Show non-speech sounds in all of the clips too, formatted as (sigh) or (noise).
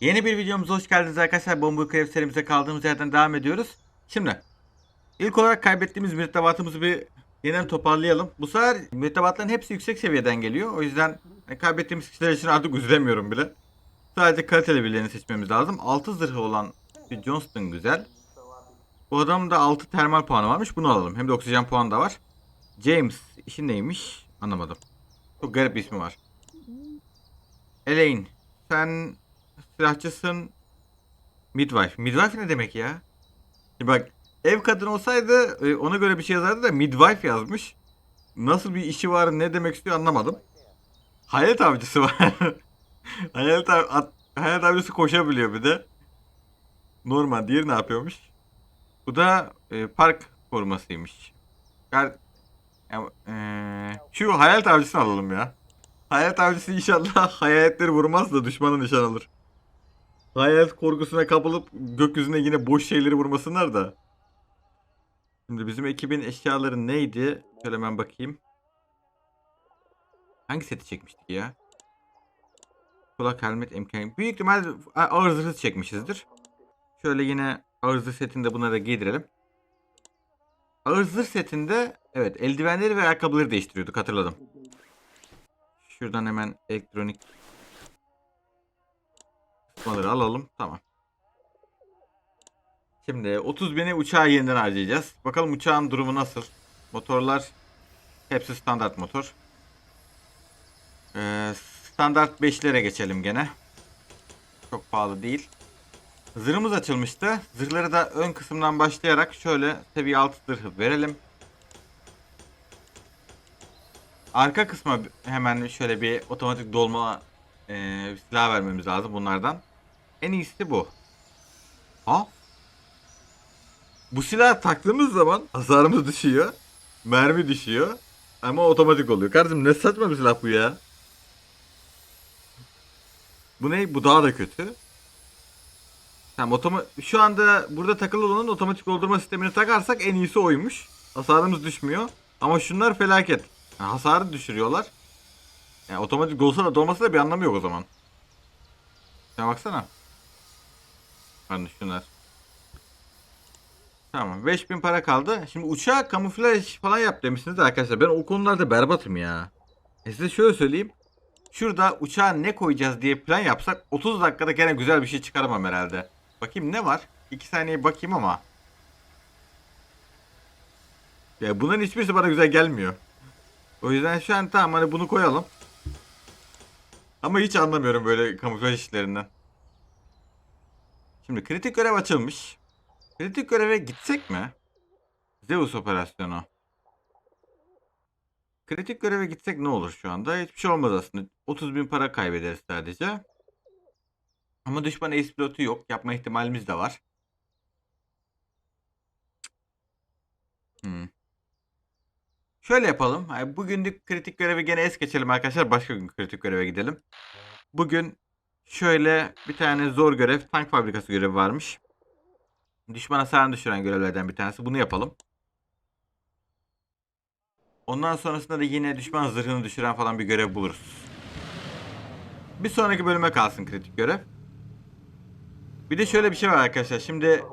Yeni bir videomuza hoş geldiniz arkadaşlar. Bomba Craft serimize kaldığımız yerden devam ediyoruz. Şimdi ilk olarak kaybettiğimiz mürettebatımızı bir yeniden toparlayalım. Bu sefer mürettebatların hepsi yüksek seviyeden geliyor. O yüzden kaybettiğimiz kişiler için artık üzülemiyorum bile. Sadece kaliteli birilerini seçmemiz lazım. 6 zırhı olan bir Johnston güzel. Bu adamın da 6 termal puanı varmış. Bunu alalım. Hem de oksijen puanı da var. James işi neymiş? Anlamadım. Çok garip bir ismi var. Elaine sen silahçısın midwife. Midwife ne demek ya? Şimdi bak ev kadını olsaydı e, ona göre bir şey yazardı da midwife yazmış. Nasıl bir işi var ne demek istiyor anlamadım. Hayalet avcısı var. (laughs) hayalet, av- at- hayalet avcısı koşabiliyor bir de. Normal diğeri ne yapıyormuş? Bu da e, park korumasıymış. Gar ya, e, şu hayalet avcısını alalım ya. Hayalet avcısı inşallah (laughs) hayaletleri vurmaz da düşmanı nişan alır. Hayalet korkusuna kapılıp gökyüzüne yine boş şeyleri vurmasınlar da. Şimdi bizim ekibin eşyaları neydi? Şöyle hemen bakayım. Hangi seti çekmiştik ya? Kulak helmet imkanı. Büyük ihtimal ağır zırhı çekmişizdir. Şöyle yine ağır setinde bunları da giydirelim. Ağır zırh setinde evet eldivenleri ve ayakkabıları değiştiriyorduk hatırladım. Şuradan hemen elektronik kısmaları alalım. Tamam. Şimdi 30 bini uçağa yeniden harcayacağız. Bakalım uçağın durumu nasıl? Motorlar hepsi standart motor. Ee, standart 5'lere geçelim gene. Çok pahalı değil. Zırhımız açılmıştı. Zırhları da ön kısımdan başlayarak şöyle seviye 6 zırhı verelim. Arka kısma hemen şöyle bir otomatik dolma e, silah vermemiz lazım bunlardan. En iyisi bu. Ha? Bu silah taktığımız zaman hasarımız düşüyor. Mermi düşüyor. Ama otomatik oluyor. Kardeşim ne saçma bir silah bu ya. Bu ne? Bu daha da kötü. Tamam otoma şu anda burada takılı olanın otomatik doldurma sistemini takarsak en iyisi oymuş. Hasarımız düşmüyor. Ama şunlar felaket. Yani hasarı düşürüyorlar. Yani otomatik olsa da dolmasa da bir anlamı yok o zaman. Şuna baksana. Pardon şunlar. Tamam 5000 para kaldı. Şimdi uçağa kamuflaj falan yap demişsiniz de arkadaşlar. Ben o konularda berbatım ya. E size şöyle söyleyeyim. Şurada uçağa ne koyacağız diye plan yapsak 30 dakikada gene güzel bir şey çıkaramam herhalde. Bakayım ne var? 2 saniye bakayım ama. Ya bunların hiçbirisi bana güzel gelmiyor. O yüzden şu an tamam hani bunu koyalım. Ama hiç anlamıyorum böyle kamuflaj işlerinden. Şimdi kritik görev açılmış. Kritik göreve gitsek mi? Zeus operasyonu. Kritik göreve gitsek ne olur şu anda? Hiçbir şey olmaz aslında. 30 bin para kaybederiz sadece. Ama düşman ace pilotu yok. Yapma ihtimalimiz de var. Hmm. Şöyle yapalım. Bugünlük kritik görevi gene es geçelim arkadaşlar. Başka gün kritik göreve gidelim. Bugün şöyle bir tane zor görev. Tank fabrikası görevi varmış. Düşman hasarını düşüren görevlerden bir tanesi. Bunu yapalım. Ondan sonrasında da yine düşman zırhını düşüren falan bir görev buluruz. Bir sonraki bölüme kalsın kritik görev. Bir de şöyle bir şey var arkadaşlar. Şimdi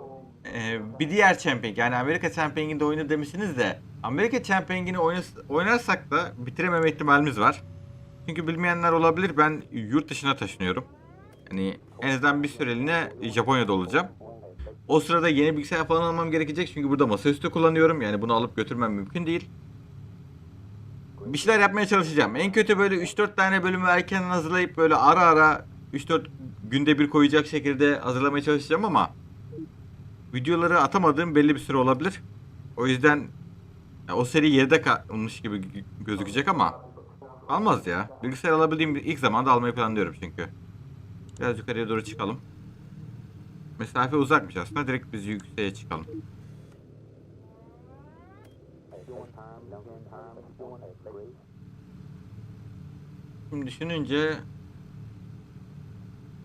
e, bir diğer Champion'ing yani Amerika Champion'ing'de oyunu demişsiniz de Amerika Championing'ini oynas- oynarsak da bitirememe ihtimalimiz var. Çünkü bilmeyenler olabilir. Ben yurt dışına taşınıyorum. Yani en azından bir süreliğine Japonya'da olacağım. O sırada yeni bilgisayar falan almam gerekecek çünkü burada masaüstü kullanıyorum. Yani bunu alıp götürmem mümkün değil. Bir şeyler yapmaya çalışacağım. En kötü böyle 3-4 tane bölümü erken hazırlayıp böyle ara ara 3-4 günde bir koyacak şekilde hazırlamaya çalışacağım ama videoları atamadığım belli bir süre olabilir. O yüzden o seri geride kalmış gibi gö- gözükecek ama almaz ya. Bilgisayar alabildiğim ilk zamanda almayı planlıyorum çünkü. Biraz yukarıya doğru çıkalım. Mesafe uzakmış aslında. Direkt biz yükseğe çıkalım. Şimdi düşününce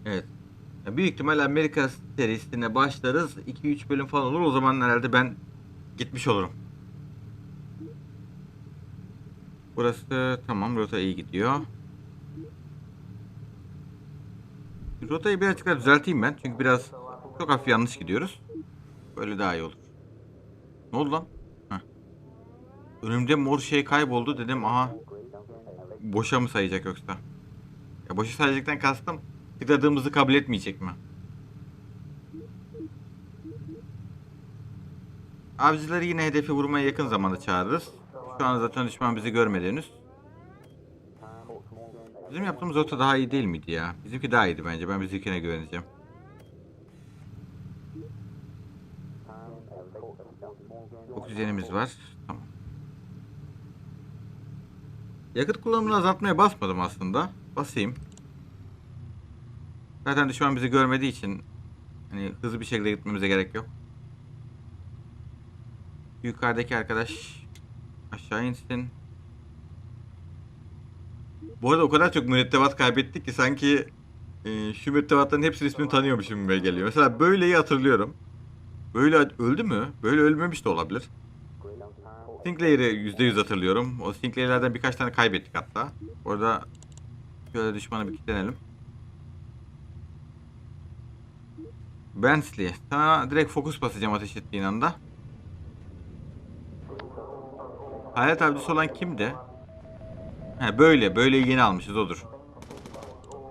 Evet. Ya büyük ihtimal Amerika serisine başlarız. 2-3 bölüm falan olur. O zaman herhalde ben gitmiş olurum. Burası tamam. Rota iyi gidiyor. Rotayı birazcık daha düzelteyim ben. Çünkü biraz çok hafif yanlış gidiyoruz. Böyle daha iyi olur. Ne oldu lan? Heh. Önümde mor şey kayboldu dedim aha. Boşa mı sayacak yoksa? Ya boşa sayacaktan kastım tıkladığımızı kabul etmeyecek mi? Avcıları yine hedefi vurmaya yakın zamanda çağırırız. Şu an zaten düşman bizi görmedi. Bizim yaptığımız rota daha iyi değil miydi ya? Bizimki daha iyiydi bence. Ben bizimkine güveneceğim. Oksijenimiz var. Tamam. Yakıt kullanımını azaltmaya basmadım aslında. Basayım. Zaten düşman bizi görmediği için hani hızlı bir şekilde gitmemize gerek yok. Yukarıdaki arkadaş aşağı insin. Bu arada o kadar çok mürettebat kaybettik ki sanki e, şu mürettebatların hepsinin ismini tanıyormuşum gibi geliyor. Mesela böyleyi hatırlıyorum. Böyle öldü mü? Böyle ölmemiş de olabilir. Sinclair'i %100 hatırlıyorum. O Sinclair'lerden birkaç tane kaybettik hatta. Orada şöyle düşmana bir kilitlenelim. Bensley. Sana direkt fokus basacağım ateş ettiğin anda. Hayalet avcısı olan kimdi? He böyle. Böyle yeni almışız odur.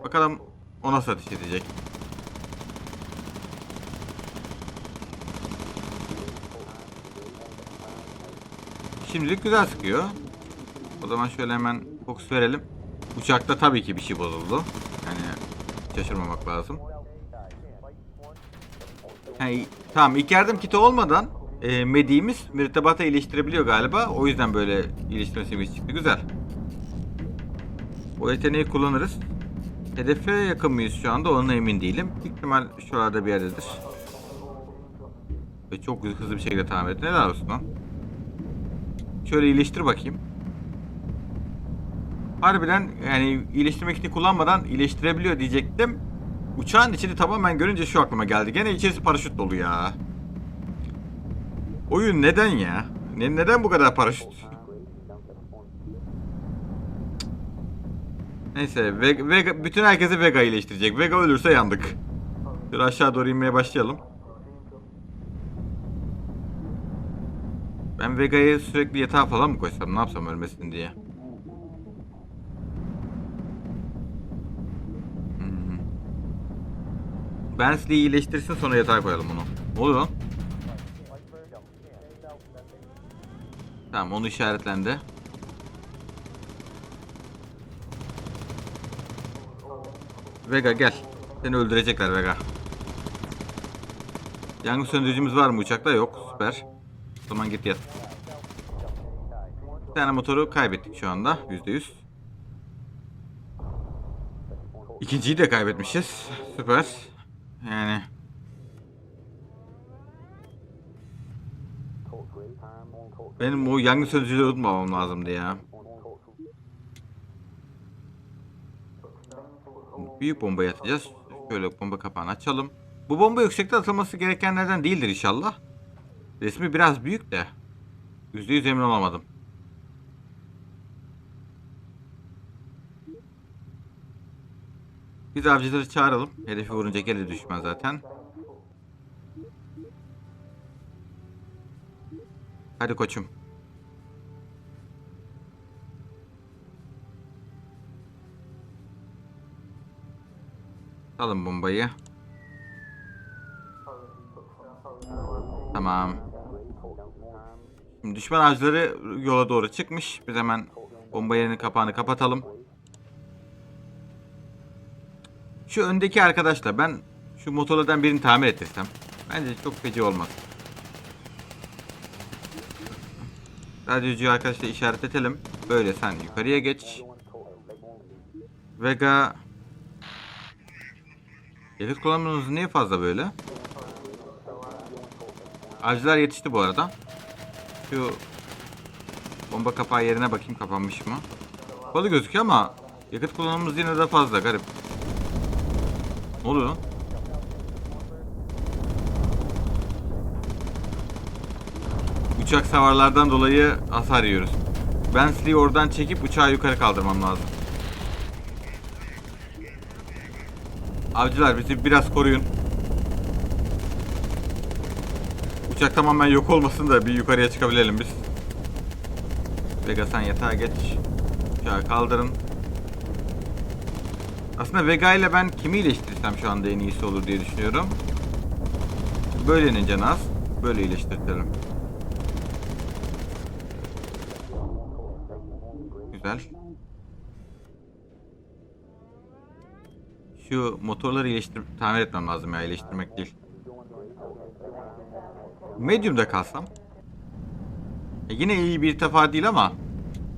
Bakalım o nasıl ateş edecek. Şimdilik güzel sıkıyor. O zaman şöyle hemen fokus verelim. Uçakta tabii ki bir şey bozuldu. Yani şaşırmamak lazım. He, tamam ilk yardım kiti olmadan e, mediğimiz mürettebata iyileştirebiliyor galiba. O yüzden böyle iyileştirme seviyesi çıktı. Güzel. O yeteneği kullanırız. Hedefe yakın mıyız şu anda? Ona emin değilim. Büyük ihtimal şuralarda bir yerdedir. Ve çok hızlı bir şekilde tamir etti. Helal olsun lan. Şöyle iyileştir bakayım. Harbiden yani iyileştirme kitini kullanmadan iyileştirebiliyor diyecektim. Uçağın içini tamamen görünce şu aklıma geldi. Gene içerisi paraşüt dolu ya. Oyun neden ya? Ne, neden bu kadar paraşüt? Neyse Vega, Vega, bütün herkesi Vega iyileştirecek. Vega ölürse yandık. Şöyle aşağı doğru inmeye başlayalım. Ben Vega'yı sürekli yatağa falan mı koysam? Ne yapsam ölmesin diye. Hmm. Bensley'i iyileştirsin sonra yatağa koyalım onu. Ne oluyor lan? Tamam onu işaretlendi. Vega gel. Seni öldürecekler Vega. Yangın söndürücümüz var mı uçakta? Yok. Süper. O zaman git yat. Bir tane motoru kaybettik şu anda. %100. İkinciyi de kaybetmişiz. Süper. Yani benim o yangın söndürücüleri unutmamam lazımdı ya. Büyük bombayı atacağız. Şöyle bomba kapağını açalım. Bu bomba yüksekte atılması gerekenlerden değildir inşallah. Resmi biraz büyük de. %100 emin olamadım. Biz avcıları çağıralım. Hedefi vurunca geri düşmez zaten. Hadi koçum. Alın bombayı. Tamam. Düşman avcıları yola doğru çıkmış. Biz hemen bomba yerinin kapağını kapatalım. Şu öndeki arkadaşla ben şu motorlardan birini tamir ettirsem bence çok feci olmaz. Radyocuyu arkadaşla işaretletelim. Böyle sen yukarıya geç. Vega Yakıt kullanmanız niye fazla böyle? Avcılar yetişti bu arada. Şu bomba kapağı yerine bakayım kapanmış mı? Kapalı gözüküyor ama yakıt kullanımımız yine de fazla garip. Ne oluyor lan? Uçak savarlardan dolayı hasar yiyoruz. Bensley'i oradan çekip uçağı yukarı kaldırmam lazım. Avcılar bizi biraz koruyun. Uçak tamamen yok olmasın da bir yukarıya çıkabilelim biz. Vega sen yatağa geç. Uçağı kaldırın. Aslında Vega ile ben kimi iyileştirsem şu anda en iyisi olur diye düşünüyorum. Böyle ince Naz. Böyle iyileştirelim. Güzel. Şu motorları iyileştir tamir etmem lazım ya iyileştirmek değil. Medium'da kalsam. E yine iyi bir irtifa değil ama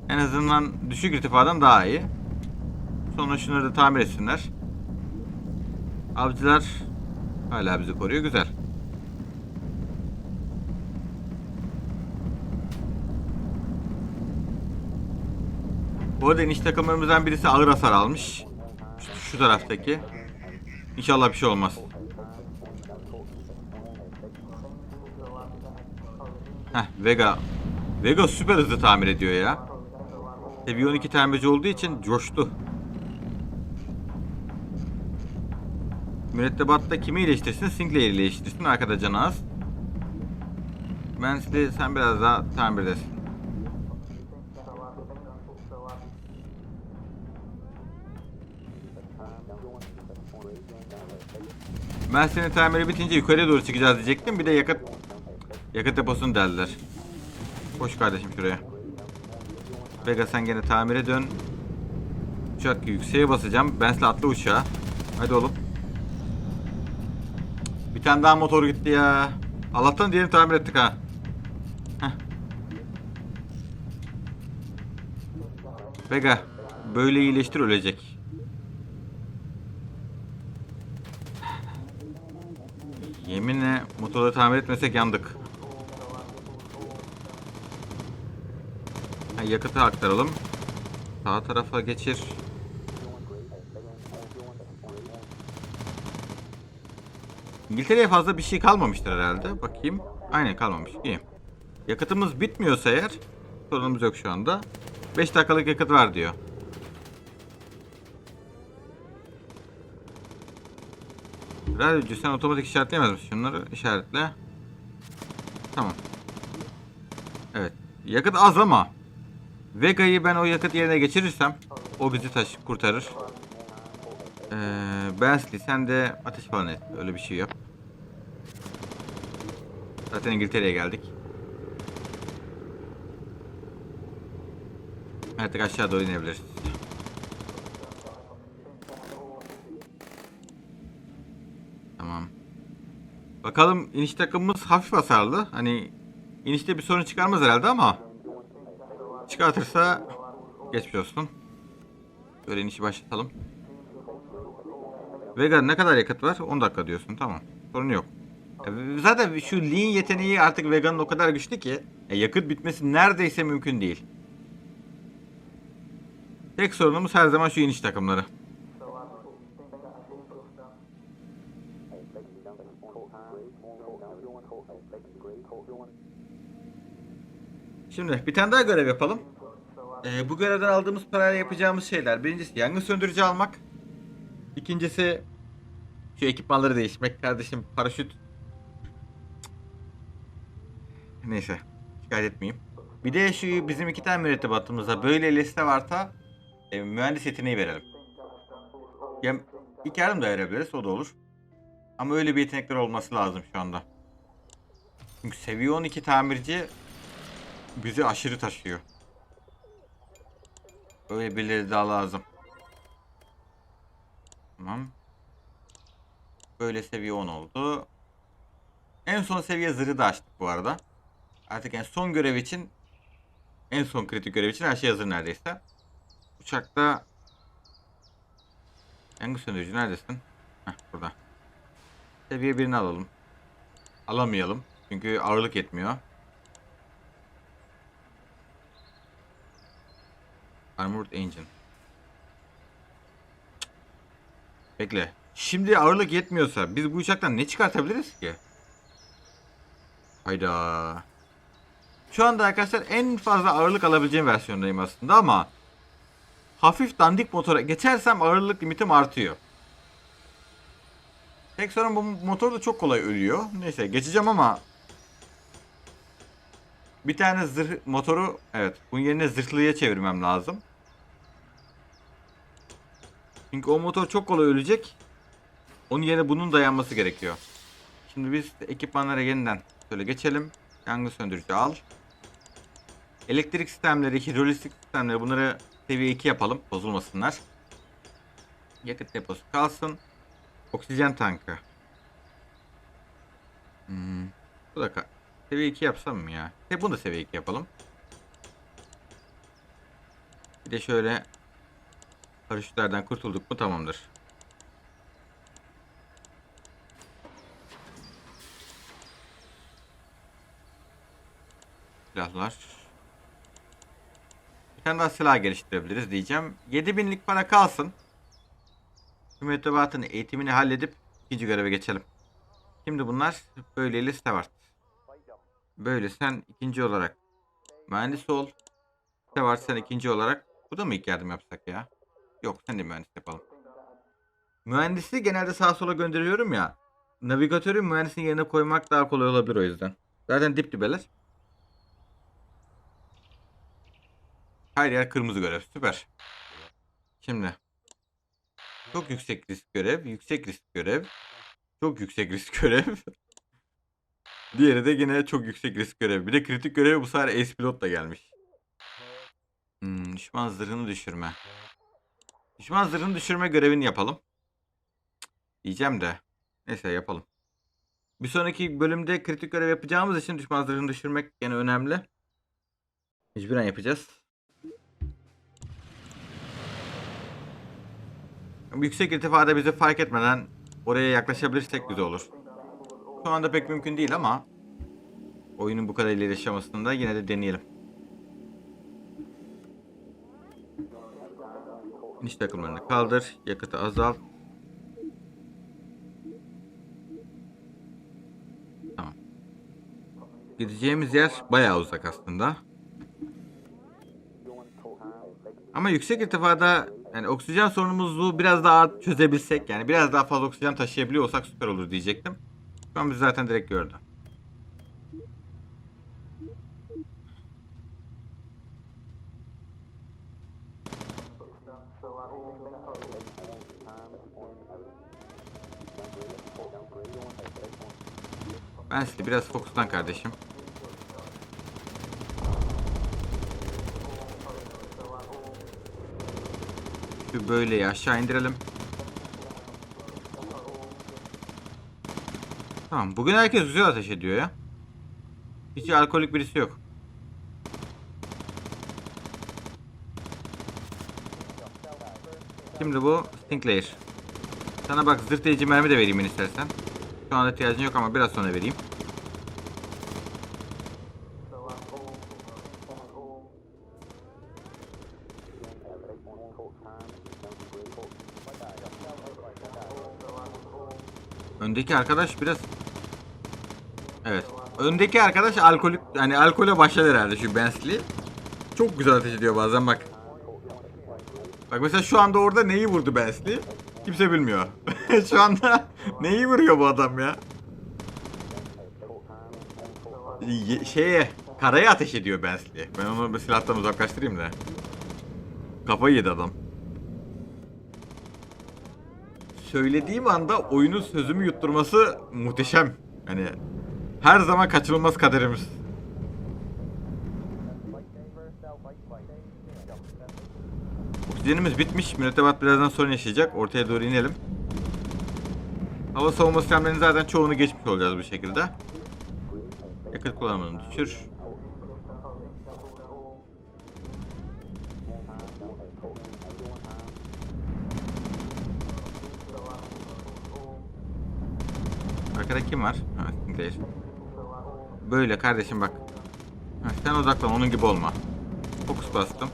en azından düşük irtifadan daha iyi. Sonra şunları da tamir etsinler. Avcılar hala bizi koruyor. Güzel. Bu arada iniş takımlarımızdan birisi ağır hasar almış. Şu, taraftaki. İnşallah bir şey olmaz. Heh Vega. Vega süper hızlı tamir ediyor ya. Seviye 12 tamirci olduğu için coştu. Mürettebatta kimi iyileştirsin? Sinclair iyileştirsin. Arkada canı az. Mansley sen biraz daha tamirdesin. Ben senin tamiri bitince yukarıya doğru çıkacağız diyecektim. Bir de yakıt yakıt deposunu deldiler. Koş kardeşim şuraya. Vega sen gene tamire dön. Uçak yükseğe basacağım. Bensley atla uçağa. Hadi oğlum. Bir tane daha motor gitti ya. Allah'tan diğerini tamir ettik ha. Heh. Vega böyle iyileştir ölecek. Yeminle motoru tamir etmesek yandık. Ha, yakıtı aktaralım. Sağ tarafa geçir. İngiltere'ye fazla bir şey kalmamıştır herhalde. Bakayım. Aynen kalmamış. İyi. Yakıtımız bitmiyorsa eğer sorunumuz yok şu anda. 5 dakikalık yakıt var diyor. Radyocu sen otomatik işaretleyemez misin? Şunları işaretle. Tamam. Evet. Yakıt az ama Vega'yı ben o yakıt yerine geçirirsem o bizi taş kurtarır. Ee, Bensley sen de ateş falan et. Öyle bir şey yap. Zaten İngiltere'ye geldik. Artık aşağı doğru inebiliriz. Tamam. Bakalım iniş takımımız hafif hasarlı. Hani inişte bir sorun çıkarmaz herhalde ama çıkartırsa geçmiş olsun. Böyle inişi başlatalım. Vega ne kadar yakıt var? 10 dakika diyorsun. Tamam. Sorun yok. E, Zaten şu lean yeteneği artık Vega'nın o kadar güçlü ki e, yakıt bitmesi neredeyse mümkün değil. Tek sorunumuz her zaman şu iniş takımları. Şimdi bir tane daha görev yapalım. Ee, bu görevden aldığımız parayla yapacağımız şeyler. Birincisi yangın söndürücü almak. İkincisi şu ekipmanları değişmek. Kardeşim paraşüt. Neyse. Şikayet etmeyeyim. Bir de şu bizim iki tane mürettebatımıza böyle liste varsa e, mühendis yeteneği verelim. Ya, ilk yardım da verebiliriz. O da olur. Ama öyle bir yetenekler olması lazım şu anda. Çünkü seviye 12 tamirci bizi aşırı taşıyor. Böyle birileri daha lazım. Tamam. Böyle seviye 10 oldu. En son seviye zırhı da açtık bu arada. Artık en son görev için en son kritik görev için her şey hazır neredeyse. Uçakta Yangın söndürücü neredesin? Heh burada. Seviye birini alalım. Alamayalım. Çünkü ağırlık yetmiyor. Armored Engine. Bekle. Şimdi ağırlık yetmiyorsa biz bu uçaktan ne çıkartabiliriz ki? Hayda. Şu anda arkadaşlar en fazla ağırlık alabileceğim versiyondayım aslında ama hafif dandik motora geçersem ağırlık limitim artıyor. Tek sorun bu motor da çok kolay ölüyor. Neyse geçeceğim ama bir tane zırh motoru evet bunun yerine zırhlıya çevirmem lazım. Çünkü o motor çok kolay ölecek. Onun yerine bunun dayanması gerekiyor. Şimdi biz ekipmanlara yeniden şöyle geçelim. Yangın söndürücü al. Elektrik sistemleri, hidrolik sistemleri bunları seviye 2 yapalım. Bozulmasınlar. Yakıt deposu kalsın. Oksijen tankı. Hmm. Bu da seviye 2 yapsam mı ya? E bunu da seviye 2 yapalım. Bir de şöyle paraşütlerden kurtulduk mu tamamdır. Silahlar. Bir tane daha silah geliştirebiliriz diyeceğim. 7000'lik para kalsın. Şu mürettebatın eğitimini halledip ikinci göreve geçelim. Şimdi bunlar böyleyle Stewart. Böyle sen ikinci olarak mühendis ol. Stewart sen ikinci olarak. Bu da mı ilk yardım yapsak ya? Yok sen de mühendis yapalım. Mühendisi genelde sağa sola gönderiyorum ya. Navigatörü mühendisin yerine koymak daha kolay olabilir o yüzden. Zaten dip dibeler. Her yer kırmızı görev. Süper. Şimdi. Çok yüksek risk görev. Yüksek risk görev. Çok yüksek risk görev. (laughs) Diğeri de yine çok yüksek risk görev. Bir de kritik görev bu sefer ace pilot da gelmiş. Hmm, düşman zırhını düşürme. Düşman zırhını düşürme görevini yapalım. Diyeceğim de. Neyse yapalım. Bir sonraki bölümde kritik görev yapacağımız için düşman zırhını düşürmek yine önemli. Mecburen yapacağız. Yüksek irtifada bizi fark etmeden oraya yaklaşabilirsek güzel olur. Şu anda pek mümkün değil ama oyunun bu kadar ileri aşamasında yine de deneyelim. İniş takımlarını kaldır, yakıtı azalt. Tamam. Gideceğimiz yer bayağı uzak aslında. Ama yüksek irtifada yani oksijen sorunumuzu biraz daha çözebilsek yani biraz daha fazla oksijen taşıyabiliyor olsak süper olur diyecektim. Şu an biz zaten direkt gördü. Ben size biraz fokuslan kardeşim. Şu böyle aşağı indirelim. Tamam. Bugün herkes güzel ateş ediyor ya. Hiç alkolik birisi yok. Şimdi bu Stinklayer. Sana bak zırt edici mermi de vereyim istersen. Şu anda ihtiyacın yok ama biraz sonra vereyim. Öndeki arkadaş biraz Evet. Öndeki arkadaş alkolik yani alkole başladı herhalde şu Bensley. Çok güzel ateş ediyor bazen bak. Bak mesela şu anda orada neyi vurdu Bensley? Kimse bilmiyor. (laughs) şu anda neyi vuruyor bu adam ya? Ye- şeye karaya ateş ediyor Bensley. Ben onu bir silahtan uzaklaştırayım da. Kafayı yedi adam. Söylediğim anda oyunun sözümü yutturması muhteşem. Hani her zaman kaçınılmaz kaderimiz. Oksijenimiz bitmiş. Mürettebat birazdan sorun yaşayacak. Ortaya doğru inelim. Hava savunma sistemlerinin zaten çoğunu geçmiş olacağız bu şekilde. Yakıt kullanımını düşür. Arkada kim var? Ha, Sinclair. Böyle kardeşim bak. Sen odaklan onun gibi olma. Fokus bastım.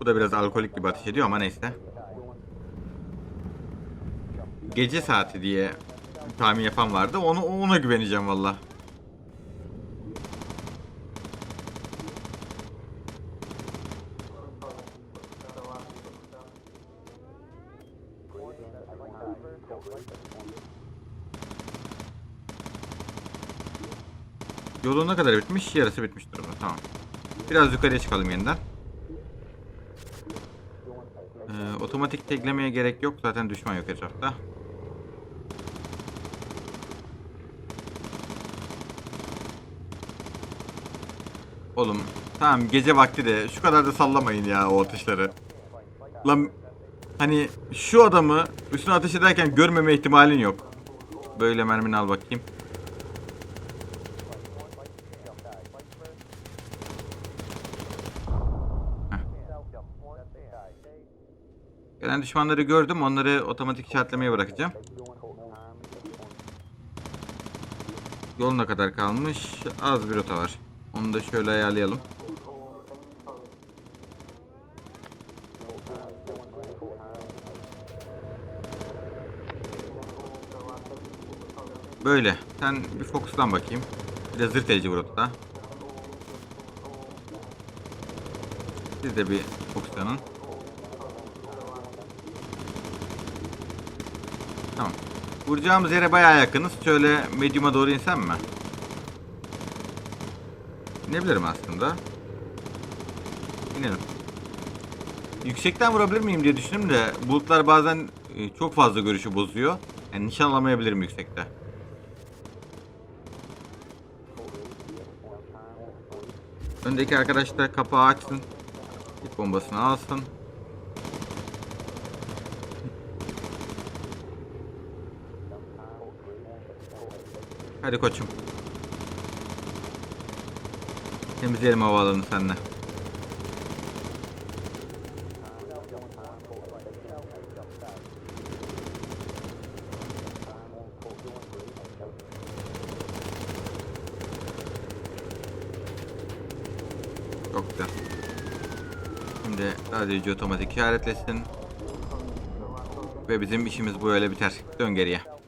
Bu da biraz alkolik gibi ateş ediyor ama neyse. Gece saati diye tahmin yapan vardı. Onu ona güveneceğim valla. Yolun ne kadar bitmiş? Yarısı bitmiş durumda. Tamam. Biraz yukarıya çıkalım yeniden. Ee, otomatik teklemeye gerek yok. Zaten düşman yok etrafta. Oğlum tamam gece vakti de şu kadar da sallamayın ya o atışları. Lan hani şu adamı üstüne ateş ederken görmeme ihtimalin yok. Böyle mermini al bakayım. Gelen düşmanları gördüm. Onları otomatik işaretlemeye bırakacağım. Yol ne kadar kalmış? Az bir rota var. Onu da şöyle ayarlayalım. Böyle. Sen bir fokuslan bakayım. Bir de zırt edici vur ortada. Siz de bir fokuslanın. Tamam. Vuracağımız yere bayağı yakınız. Şöyle medium'a doğru insem mi? İnebilirim aslında. İnelim. Yüksekten vurabilir miyim diye düşündüm de bulutlar bazen e, çok fazla görüşü bozuyor. Yani nişan alamayabilirim yüksekte. Öndeki arkadaş da kapağı açsın. İlk bombasını alsın. Hadi koçum. Temizleyelim havaalanını seninle. Çok güzel. Şimdi radyocu otomatik işaretlesin. Ve bizim işimiz böyle biter. Dön geriye.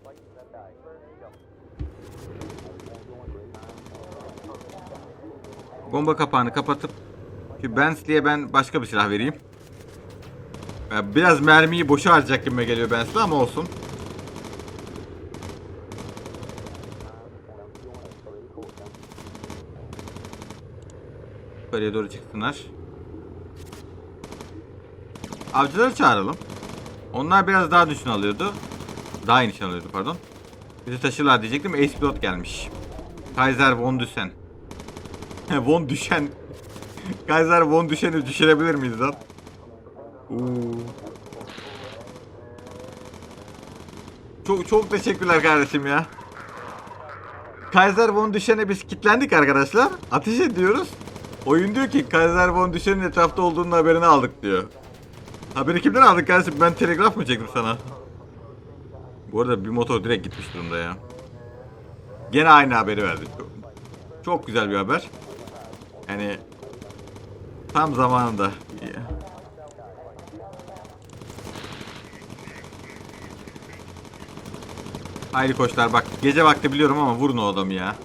Bomba kapağını kapatıp şu Bensley'e ben başka bir silah vereyim. Biraz mermiyi boşa harcayacak gibi geliyor Bensley ama olsun. Yukarıya doğru çıksınlar. Avcıları çağıralım. Onlar biraz daha düşün alıyordu. Daha iyi alıyordu pardon. Bizi taşırlar diyecektim. Ace Pilot gelmiş. Kaiser von Düsen. (laughs) Von Düşen. Kaiser Von Düşen'i düşürebilir miyiz lan? Oo. Çok çok teşekkürler kardeşim ya. Kaiser Von Düşen'e biz kilitlendik arkadaşlar. Ateş ediyoruz. Oyun diyor ki Kaiser Von Düşen'in etrafta olduğunun haberini aldık diyor. Haberi kimden aldık kardeşim? Ben telegraf mı çektim sana? Bu arada bir motor direkt gitmiş durumda ya. Gene aynı haberi verdi. Çok, güzel bir haber. Yani tam zamanında. Haydi koçlar bak gece vakti biliyorum ama vurun o adamı ya.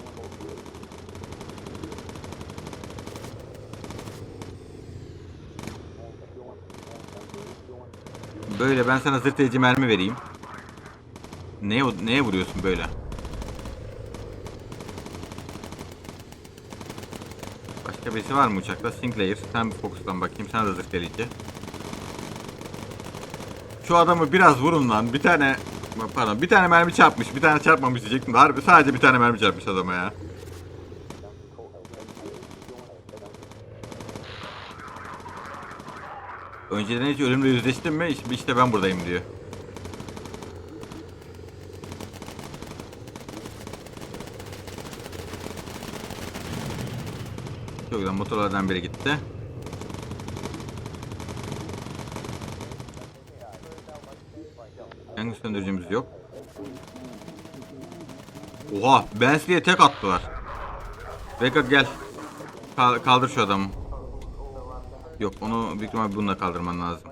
Böyle ben sana zırt edici mermi vereyim. Neye, neye vuruyorsun böyle? Başka var mı uçakta? Sinclair. Sen bir fokuslan bakayım. Sen de zırh delici. Şu adamı biraz vurun lan. Bir tane pardon bir tane mermi çarpmış. Bir tane çarpmamış diyecektim. Harbi sadece bir tane mermi çarpmış adama ya. Önceden hiç ölümle yüzleştin mi? İşte ben buradayım diyor. Çok güzel motorlardan biri gitti. Yangın söndürücümüz yok. Oha Bensley'e tek attılar. Vega gel. Kal- kaldır şu adamı. Yok onu büyük ihtimalle bununla kaldırman lazım.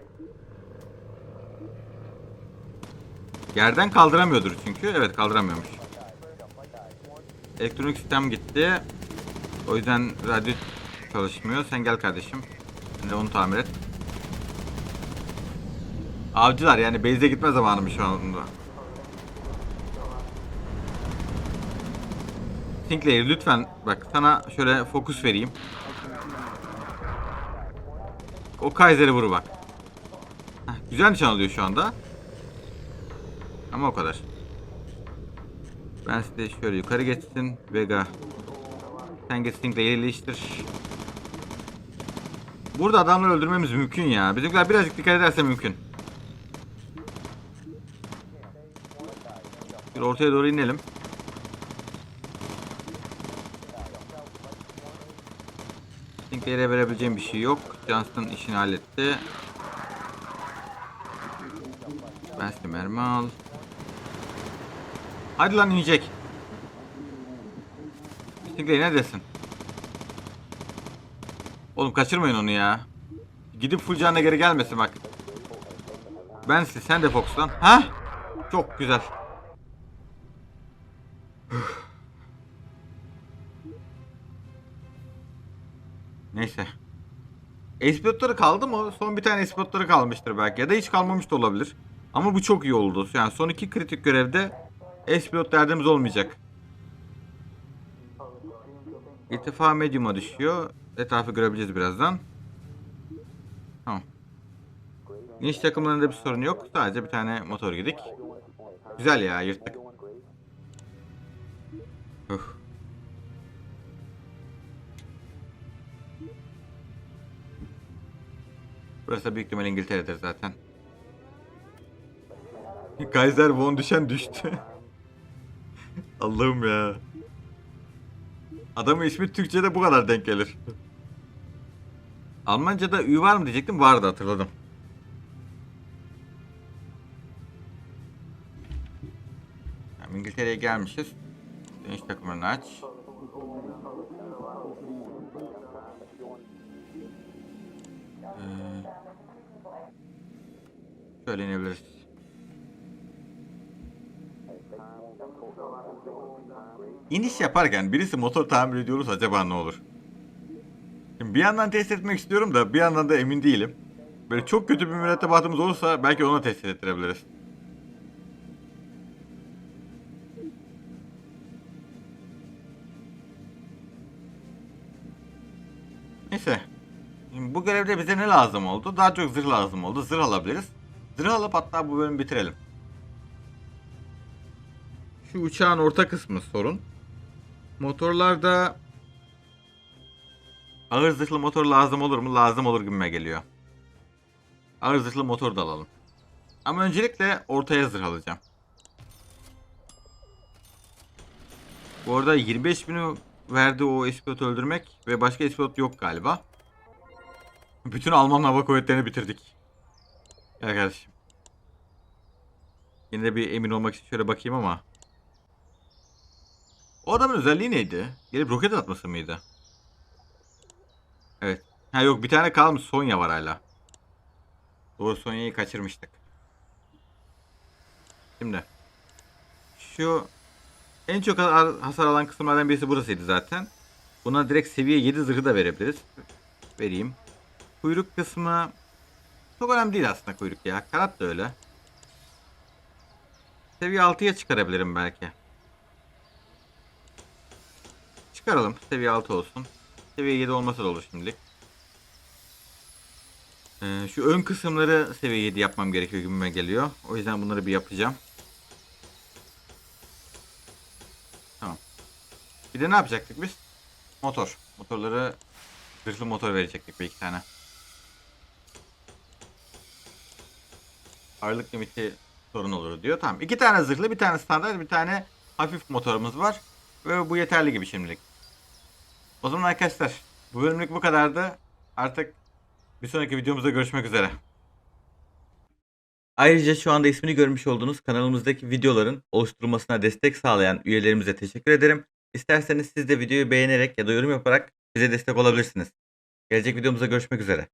Yerden kaldıramıyordur çünkü. Evet kaldıramıyormuş. Elektronik sistem gitti. O yüzden radyo çalışmıyor. Sen gel kardeşim. Sen de onu tamir et. Avcılar yani base'e gitme zamanım şu anda. Sinclair lütfen bak sana şöyle fokus vereyim. O Kaiser'i vur bak. Heh, güzel nişan alıyor şu anda. Ama o kadar. Ben size şöyle yukarı geçsin. Vega. Sen git Sinclair'i iyileştir. Burada adamları öldürmemiz mümkün ya. Bizimkiler birazcık dikkat ederse mümkün. Bir ortaya doğru inelim. Sinclair'e verebileceğim bir şey yok. Johnston işini halletti. Ben size mermi al. Hadi lan inecek. Sinclair neredesin? Oğlum kaçırmayın onu ya. Gidip full geri gelmesin bak. Ben size sen de fokuslan. Ha? Çok güzel. Neyse. Espiyotları kaldı mı? Son bir tane espiyotları kalmıştır belki. Ya da hiç kalmamış da olabilir. Ama bu çok iyi oldu. Yani son iki kritik görevde espiyot derdimiz olmayacak. İttifa medium'a düşüyor. Etrafı görebileceğiz birazdan. Tamam. Niş takımlarında bir sorun yok. Sadece bir tane motor gidik. Güzel ya yırttık. Huh. Burası büyük ihtimal İngiltere'dir zaten. (laughs) Kaiser von düşen düştü. (laughs) Allah'ım ya. Adamın ismi Türkçe'de bu kadar denk gelir. Almanca'da ü var mı diyecektim. Vardı hatırladım. İngiltere'ye gelmişiz. Dönüş takımlarını aç. Ee, şöyle inebiliriz. İniş yaparken birisi motor tamir ediyoruz acaba ne olur? Şimdi bir yandan test etmek istiyorum da bir yandan da emin değilim. Böyle çok kötü bir mürettebatımız olursa belki ona test ettirebiliriz. Neyse. Şimdi bu görevde bize ne lazım oldu? Daha çok zırh lazım oldu. Zırh alabiliriz. Zırh alıp hatta bu bölümü bitirelim. Şu uçağın orta kısmı sorun. Motorlarda ağır zırhlı motor lazım olur mu? Lazım olur gibime geliyor. Ağır zırhlı motor da alalım. Ama öncelikle ortaya zırh alacağım. Bu arada 25 bini verdi o espilotu öldürmek ve başka espilot yok galiba. Bütün Alman hava kuvvetlerini bitirdik. Gel kardeşim. Yine de bir emin olmak için şöyle bakayım ama. O adamın özelliği neydi? Gelip roket atması mıydı? Evet. Ha yok bir tane kalmış. Sonya var hala. Doğru Sonya'yı kaçırmıştık. Şimdi. Şu en çok hasar alan kısımlardan birisi burasıydı zaten. Buna direkt seviye 7 zırhı da verebiliriz. Vereyim. Kuyruk kısmı çok önemli değil aslında kuyruk ya. Kanat da öyle. Seviye 6'ya çıkarabilirim belki. Çıkaralım. Seviye 6 olsun. Seviye 7 olmasa da olur şimdilik. Ee, şu ön kısımları seviye 7 yapmam gerekiyor gibime geliyor. O yüzden bunları bir yapacağım. Tamam. Bir de ne yapacaktık biz? Motor. Motorları zırhlı motor verecektik bir iki tane. Ağırlık limiti sorun olur diyor. Tamam. iki tane zırhlı, bir tane standart, bir tane hafif motorumuz var. Ve bu yeterli gibi şimdilik. O zaman arkadaşlar bu bölümlük bu kadardı. Artık bir sonraki videomuzda görüşmek üzere. Ayrıca şu anda ismini görmüş olduğunuz kanalımızdaki videoların oluşturulmasına destek sağlayan üyelerimize teşekkür ederim. İsterseniz siz de videoyu beğenerek ya da yorum yaparak bize destek olabilirsiniz. Gelecek videomuzda görüşmek üzere.